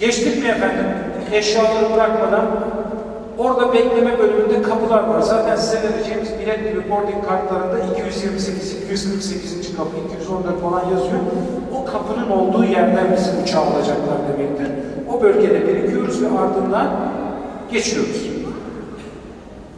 Geçtik mi efendim? Eşyaları bırakmadan orada bekleme bölümünde kapılar var. Zaten size vereceğimiz bilet gibi boarding kartlarında 228, 248. kapı, 214 falan yazıyor. O kapının olduğu yerden bizi uçağa alacaklar demektir. O bölgede birikiyoruz ve ardından geçiyoruz.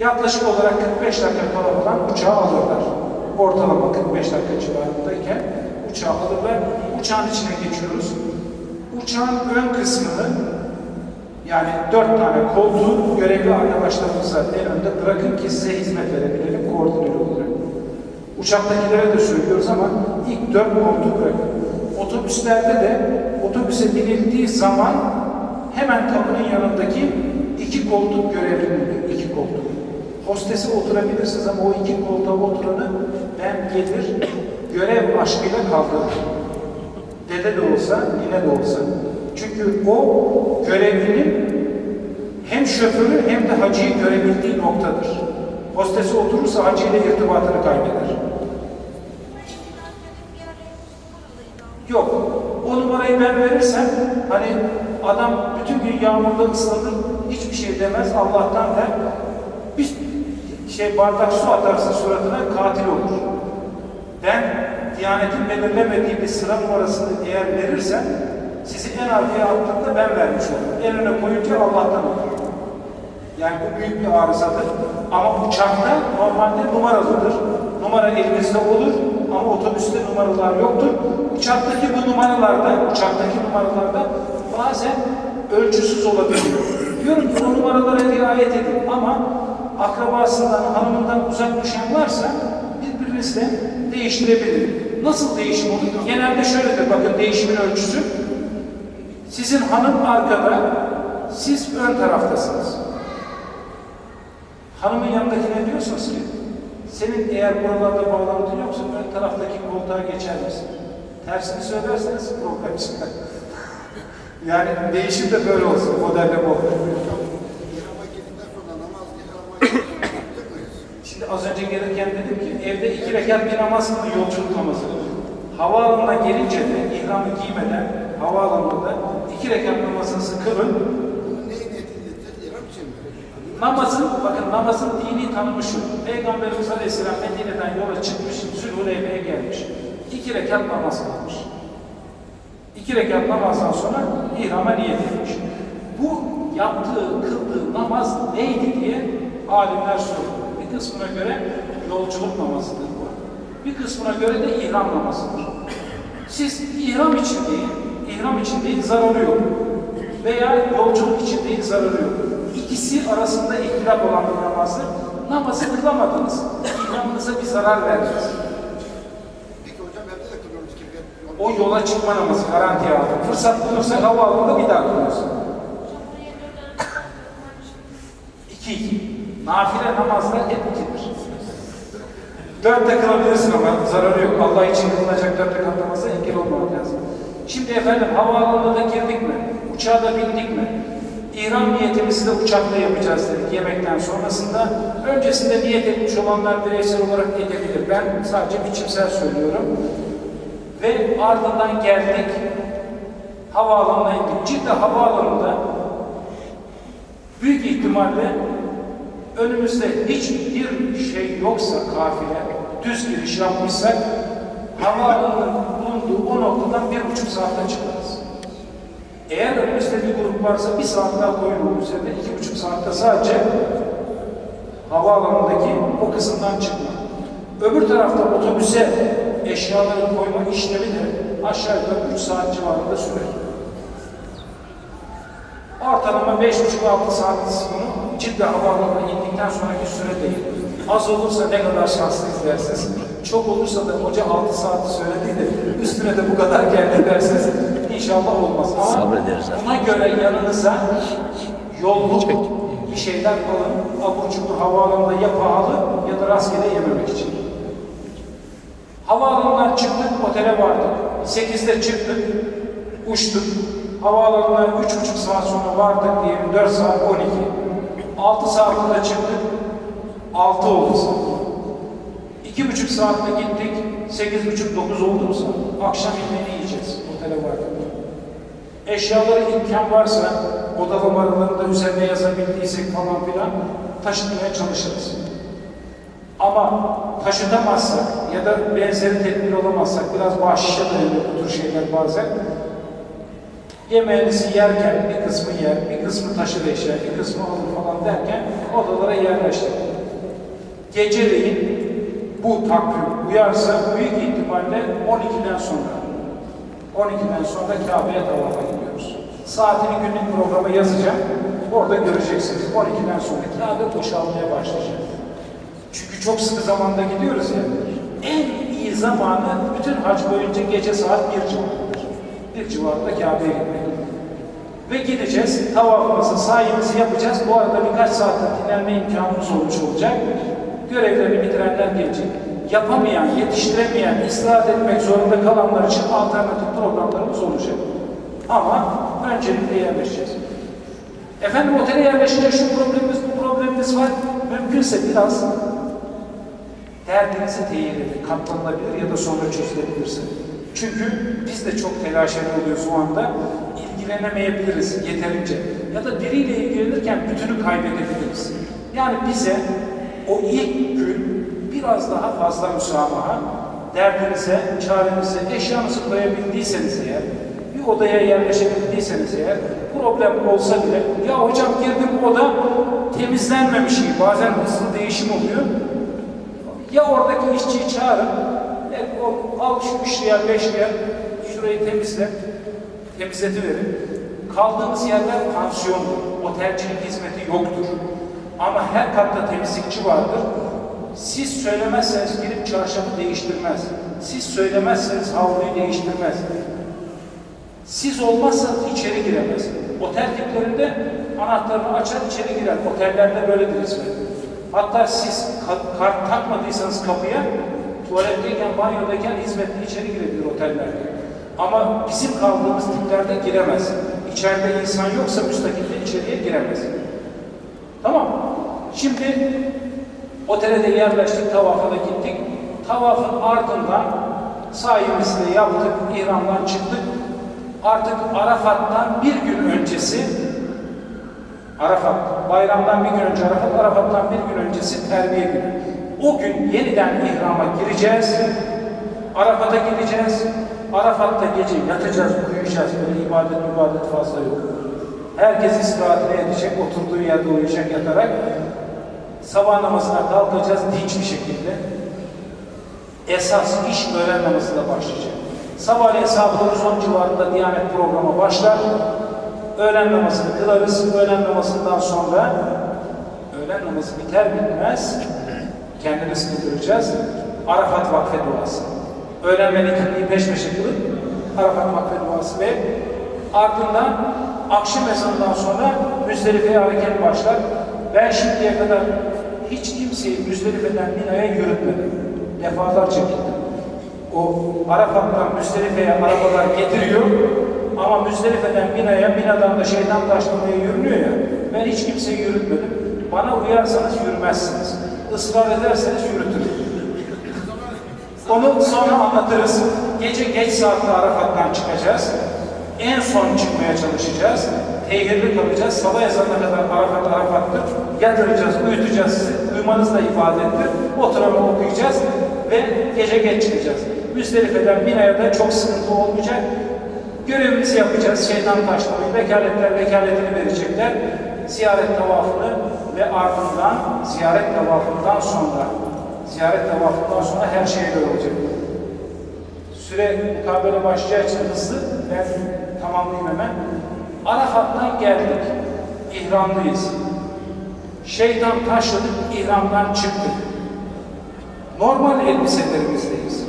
Yaklaşık olarak 45 dakika kala falan uçağı alırlar. Ortalama 45 dakika civarındayken uçağı alırlar. Uçağın içine geçiyoruz. Uçağın ön kısmını yani dört tane koltuğu görevli arkadaşlarımıza en önde bırakın ki size hizmet verebilelim koordinatör olarak. Uçaktakilere de söylüyoruz ama ilk dört koltuğu bırakın. Otobüslerde de otobüse binildiği zaman hemen kapının yanındaki iki koltuk görevli iki koltuk. Hostese oturabilirsiniz ama o iki koltuğa oturanı ben gelir görev aşkıyla kaldırırım. Dede de olsa, yine de olsa. Çünkü o görevlinin hem şoförü hem de hacıyı görebildiği noktadır. Hostese oturursa hacıyla irtibatını kaybeder. Yok. O numarayı ben verirsem hani adam bütün gün yağmurda ıslanır hiçbir şey demez Allah'tan der. Bir şey bardak su atarsın suratına katil olur. Ben Diyanet'in belirlemediği bir sıra numarasını eğer verirsem sizi en arkaya attığında ben vermiş olurum. En koyunca Allah'tan olur. Yani bu büyük bir arızadır. Ama uçakta normalde numaralıdır. Numara elinizde olur ama otobüste numaralar yoktur. Uçaktaki bu numaralarda, uçaktaki numaralarda bazen ölçüsüz olabiliyor. Diyorum ki o numaralara riayet edin ama akrabasından, hanımından uzak düşen varsa birbirinizle değiştirebilir. Nasıl değişim olur? Genelde şöyledir bakın değişimin ölçüsü. Sizin hanım arkada, siz ön taraftasınız. Hanımın yanındakine diyorsunuz ki, senin eğer buralarda bağlantın yoksa ön taraftaki koltuğa geçer misin? Tersini söylerseniz problem çıkar. yani değişim de böyle olsun, modelle bu. İhrama girdikten sonra namaz ihrama girdikten muyuz? Şimdi az önce gelirken evde iki rekat bir namaz kılın, yolculuk namazı. Havaalanına gelince de ihramı giymeden havaalanında iki rekat namazınızı kılın? Namazın, bakın namazın dini tanımı şu. Peygamberimiz Aleyhisselam Medine'den yola çıkmış, Zülhuleybe'ye gelmiş. İki rekat namaz kılmış. İki rekat namazdan sonra ihrama niyet etmiş. Bu yaptığı, kıldığı namaz neydi diye alimler soruyor. Bir kısmına göre yolculuk namazıdır. Bir kısmına göre de ihram namazıdır. Siz ihram için değil, ihram için değil zararı yok. Veya yolculuk için değil zararı yok. İkisi arasında ihtilaf olan bir namazdır. Namazı kılamadınız. İhramınıza bir zarar verdiniz. O yola çıkma namazı garantiye aldım. Fırsat bulursa havaalanında bir daha kılıyorsun. İki iki. Nafile namazlar hep ikidir. Dört de kılabilirsin ama zararı yok. Allah için kılınacak dört rekat namaza engel olmamak lazım. Şimdi efendim havaalanına da girdik mi? Uçağa da bindik mi? İhram niyetimizi de uçakta yapacağız dedik yemekten sonrasında. Öncesinde niyet etmiş olanlar bireysel olarak edebilir. Ben sadece biçimsel söylüyorum. Ve ardından geldik. Havaalanına indik. Cidde havaalanında büyük ihtimalle önümüzde hiçbir şey yoksa kafile düz giriş yapmışsak havaalanının bulunduğu o noktadan bir buçuk saatte çıkarız. Eğer önümüzde bir grup varsa bir saat daha koyun üzerine iki buçuk saatte sadece havaalanındaki o kısımdan çıkma. Öbür tarafta otobüse eşyaları koyma işlemi de aşağı yukarı 3 saat civarında sürer. Ortalama 5,5-6 saat bunu ciddi havaalanına indikten sonraki süre değil. Az olursa ne kadar şanslıyız dersiniz. Çok olursa da hoca 6 saati söyledi de üstüne de bu kadar geldi dersiniz. İnşallah olmaz. Ama Sabrederiz buna göre yanınıza yolluk bir şeyler alın. Abur cubur havaalanında ya pahalı ya da rastgele yememek için. Havaalanından çıktık, otele vardık. 8'de çıktık, uçtuk. Havaalanına üç buçuk saat sonra vardık diyelim, 4 saat 12. 6 saatte çıktık, 6 oldu saat. İki buçuk saatte gittik, sekiz buçuk dokuz oldu mu saat? Akşam yemeğini yiyeceğiz, otele vardık. Eşyaları imkan varsa odalamalarında üzerine yazabildiysek falan filan taşıtmaya çalışırız. Ama taşıtamazsak ya da benzeri tedbir olamazsak biraz bahşişe dayanıyor bu tür şeyler bazen. Yemeğinizi yerken bir kısmı yer, bir kısmı taşır eşya, bir kısmı alır falan derken odalara yerleştirin. Geceleyin bu takvim uyarsa büyük ihtimalle 12'den sonra 12'den sonra Kabe'ye tavafa gidiyoruz. Saatini günlük programa yazacağım. Orada göreceksiniz. 12'den sonra Kabe boşalmaya başlayacak. Çünkü çok sıkı zamanda gidiyoruz ya. En iyi zamanı bütün hac boyunca gece saat 1 civarıdır. Bir civarında Kabe'ye gitmek. Ve gideceğiz, tavafımızı, sayımızı yapacağız. Bu arada birkaç saatlik dinlenme imkanımız olmuş olacak. Görevlerini bitirenler gelecek. Yapamayan, yetiştiremeyen, istirahat etmek zorunda kalanlar için alternatif programlarımız olacak. Ama öncelikle yerleşeceğiz. Efendim otele yerleşince şu problemimiz, bu problemimiz var. Mümkünse biraz derdinizi teyir edin. Katlanılabilir ya da sonra çözülebilirse. Çünkü biz de çok telaşeli oluyoruz o anda. İlgilenemeyebiliriz yeterince. Ya da biriyle ilgilenirken bütünü kaybedebiliriz. Yani bize o ilk gün biraz daha fazla müsamaha, derdinize, çarenize, eşyanızı koyabildiyseniz eğer, bir odaya yerleşebildiyseniz eğer, problem olsa bile, ya hocam girdim oda temizlenmemiş gibi, bazen hızlı değişim oluyor. Ya oradaki işçiyi çağırın, e, o, al şu üç riyal, beş riyal, şurayı temizle, temizletiverin. Kaldığımız yerler pansiyondur, otelcinin hizmeti yoktur. Ama her katta temizlikçi vardır. Siz söylemezseniz girip çarşafı değiştirmez. Siz söylemezseniz havluyu değiştirmez. Siz olmazsanız içeri giremez. Otel tiplerinde anahtarını açar içeri girer. Otellerde böyledir hizmet. Hatta siz ka- kart takmadıysanız kapıya tuvaletteyken, banyodayken hizmetli içeri girebilir otellerde. Ama bizim kaldığımız tiplerde giremez. İçeride insan yoksa müstakilde içeriye giremez. Tamam. Şimdi otele de yerleştik, tavafa da gittik. Tavafın ardından sayemizde yaptık, İran'dan çıktık. Artık Arafat'tan bir gün öncesi Arafat, bayramdan bir gün önce Arafat, Arafat'tan bir gün öncesi terbiye günü. O gün yeniden ihrama gireceğiz. Arafat'a gideceğiz. Arafat'ta gece yatacağız, uyuyacağız. Böyle ibadet ibadet fazla yok. Herkes istirahatine edecek, oturduğu yerde uyuyacak yatarak. Sabah namazına kalkacağız dinç bir şekilde. Esas iş öğlen namazıyla başlayacak. Sabahleyin saat 9-10 civarında Diyanet programı başlar. Öğlen namazını kılarız. Öğlen namazından sonra öğlen namazı biter bitmez kendimiz kıldıracağız. Arafat vakfe duası. Öğlen ve ikindi peş peşe kılıp Arafat vakfe duası ve ardından akşam ezanından sonra Müzdelife'ye hareket başlar. Ben şimdiye kadar hiç kimseyi Müzdelife'den Mina'ya yürütmedim. Defalarca gittim. O Arafat'tan Müzdelife'ye arabalar getiriyor ama Müzdelife'den Mina'ya, Mina'dan da şeytan taşlamaya yürünüyor ya. Ben hiç kimseyi yürütmedim. Bana uyarsanız yürümezsiniz. Israr ederseniz yürütürüm. Onu sonra anlatırız. Gece geç saatte Arafat'tan çıkacağız. En son çıkmaya çalışacağız. Tehirli kalacağız. Sabah ezanına kadar Arafat Arafat'tır. Yatıracağız, uyutacağız sizi. Uyumanız da ibadettir. Oturamı okuyacağız ve gece geç çıkacağız. Müzdelife'den Mina'ya da çok sıkıntı olmayacak. Görevimizi yapacağız. Şeytan taşlamayı, vekaletler vekaletini verecekler. Ziyaret tavafını ve ardından ziyaret tavafından sonra ziyaret tavafından sonra her şey olacak. Süre mukabele başlayacağı için hızlı ben tamamlayayım hemen. Arafat'tan geldik. İhramlıyız. Şeytan taşladık, ihramdan çıktık. Normal elbiselerimizdeyiz.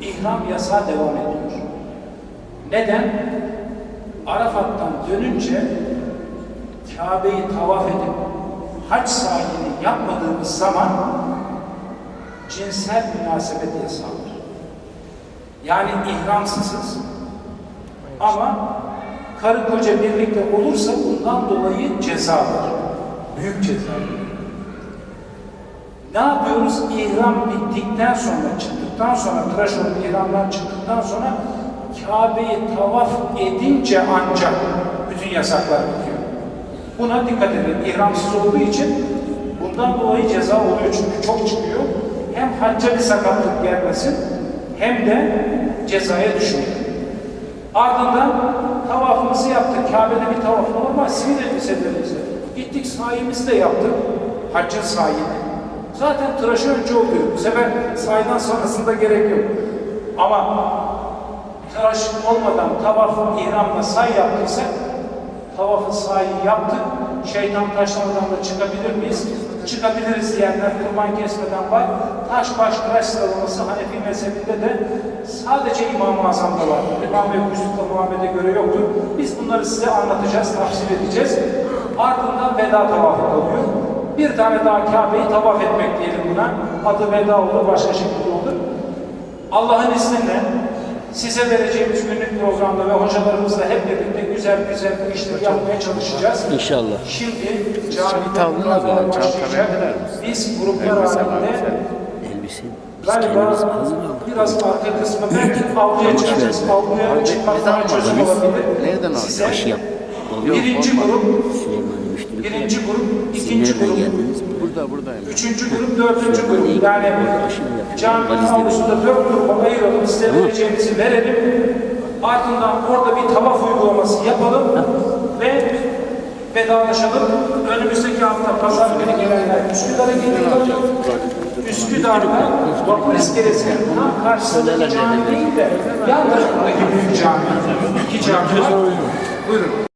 İhram yasağı devam ediyor. Neden? Arafat'tan dönünce Kabe'yi tavaf edip hac sahilini yapmadığımız zaman cinsel münasebet yasaktır. Yani ihramsızız. Ama karı koca birlikte olursa bundan dolayı ceza var. Büyük ceza. Ne yapıyoruz? İhram bittikten sonra, çıktıktan sonra, tıraş olup ihramdan çıktıktan sonra Kabe'yi tavaf edince ancak bütün yasaklar bitiyor. Buna dikkat edin. İhramsız olduğu için bundan dolayı ceza oluyor çünkü çok çıkıyor. Hem hacca bir sakatlık gelmesin hem de cezaya düşmeyin. Ardından tavafımızı yaptık. Kabe'de bir tavaf normal sivil elbiselerimizle. Gittik sahimizi de yaptık. Haccın sahini. Zaten tıraşı önce oluyor. Bu sefer sahiden sonrasında gerek yok. Ama tıraş olmadan tavaf ihramla say yaptıysak tavafı sahi yaptık. Şeytan taşlamadan da çıkabilir miyiz? Çıkabiliriz diyenler kurban kesmeden var. Taş baş tıraş sıralaması Hanefi mezhebinde de sadece İmam-ı Azam'da var. İmam ve Müslüman Muhammed'e göre yoktur. Biz bunları size anlatacağız, tafsir edeceğiz. Ardından veda tavafı kalıyor. Bir tane daha Kabe'yi tavaf etmek diyelim buna. Adı veda olur, başka şekilde olur. Allah'ın izniyle size vereceğimiz günlük programda ve hocalarımızla hep birlikte güzel güzel bu işleri yapmaya çalışacağız. İnşallah. Şimdi camide kurallar var, başlayacak. Biz gruplar halinde Elbise biz galiba biraz arka kısmı belki avluya çıkacağız. Avluya Abi, çıkmak biz daha almadık. çözüm olabilir. nereden? Size Aşı yap. Oldu. birinci grup, birinci grup, ikinci grup? Burada buradayım. Üçüncü grup, dördüncü grup. Yani caminin avlusunda dört gruba ayıralım, size vereceğimizi verelim. Ardından orada bir tavaf uygulaması yapalım ve vedalaşalım. Önümüzdeki hafta pazar günü gelenler Üsküdar'a geliyor. Üsküdar'da vapur iskelesinin karşısındaki cami değil de yan tarafındaki büyük cami. İki cami var. Buyurun.